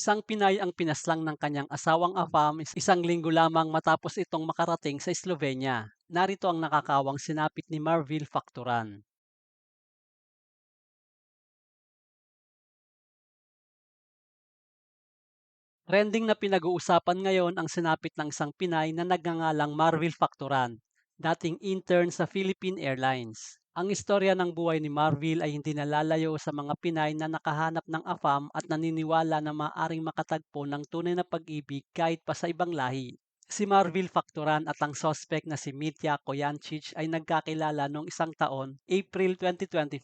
Isang Pinay ang pinaslang ng kanyang asawang Afam isang linggo lamang matapos itong makarating sa Slovenia. Narito ang nakakawang sinapit ni Marville Facturan. Trending na pinag-uusapan ngayon ang sinapit ng isang Pinay na nagngangalang Marville Facturan, dating intern sa Philippine Airlines. Ang istorya ng buhay ni Marville ay hindi nalalayo sa mga Pinay na nakahanap ng AFAM at naniniwala na maaaring makatagpo ng tunay na pag-ibig kahit pa sa ibang lahi. Si Marville Facturan at ang sospek na si Mitya Koyancic ay nagkakilala noong isang taon, April 2024,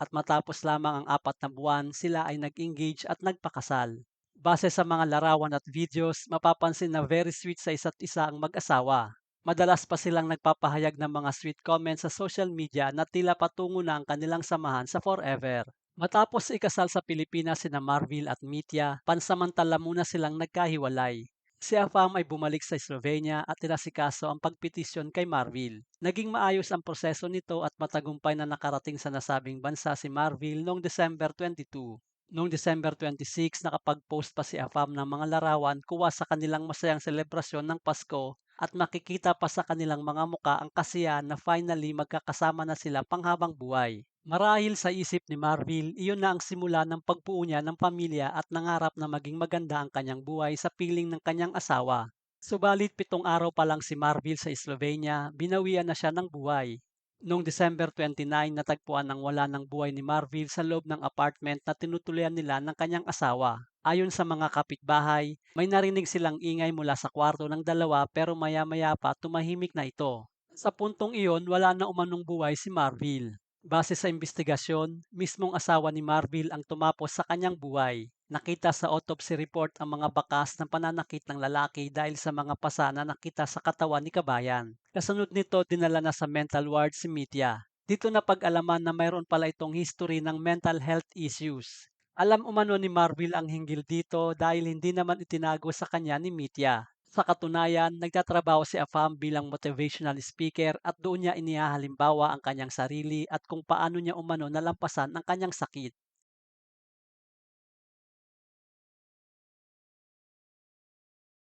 at matapos lamang ang apat na buwan, sila ay nag-engage at nagpakasal. Base sa mga larawan at videos, mapapansin na very sweet sa isa't isa ang mag-asawa. Madalas pa silang nagpapahayag ng mga sweet comments sa social media na tila patungo na ang kanilang samahan sa forever. Matapos ikasal sa Pilipinas sina Marville at Mitya, pansamantala muna silang nagkahiwalay. Si Afam ay bumalik sa Slovenia at inasikaso ang pagpetisyon kay Marville. Naging maayos ang proseso nito at matagumpay na nakarating sa nasabing bansa si Marville noong December 22. Noong December 26, nakapag-post pa si Afam ng mga larawan kuha sa kanilang masayang selebrasyon ng Pasko at makikita pa sa kanilang mga muka ang kasiyahan na finally magkakasama na sila panghabang buhay. Marahil sa isip ni Marville, iyon na ang simula ng pagbuo niya ng pamilya at nangarap na maging maganda ang kanyang buhay sa piling ng kanyang asawa. Subalit pitong araw pa lang si Marville sa Slovenia, binawian na siya ng buhay. Noong December 29, natagpuan ang wala ng buhay ni Marville sa loob ng apartment na tinutuloyan nila ng kanyang asawa. Ayon sa mga kapitbahay, may narinig silang ingay mula sa kwarto ng dalawa pero maya-maya pa tumahimik na ito. Sa puntong iyon, wala na umanong buhay si Marville. Base sa investigasyon, mismong asawa ni Marville ang tumapos sa kanyang buhay. Nakita sa autopsy report ang mga bakas ng pananakit ng lalaki dahil sa mga pasa na nakita sa katawan ni Kabayan. Kasunod nito, dinala na sa mental ward si Mitya. Dito na pag-alaman na mayroon pala itong history ng mental health issues. Alam umano ni Marville ang hinggil dito dahil hindi naman itinago sa kanya ni Mitya. Sa katunayan, nagtatrabaho si Afam bilang motivational speaker at doon niya inihahalimbawa ang kanyang sarili at kung paano niya umano nalampasan ang kanyang sakit.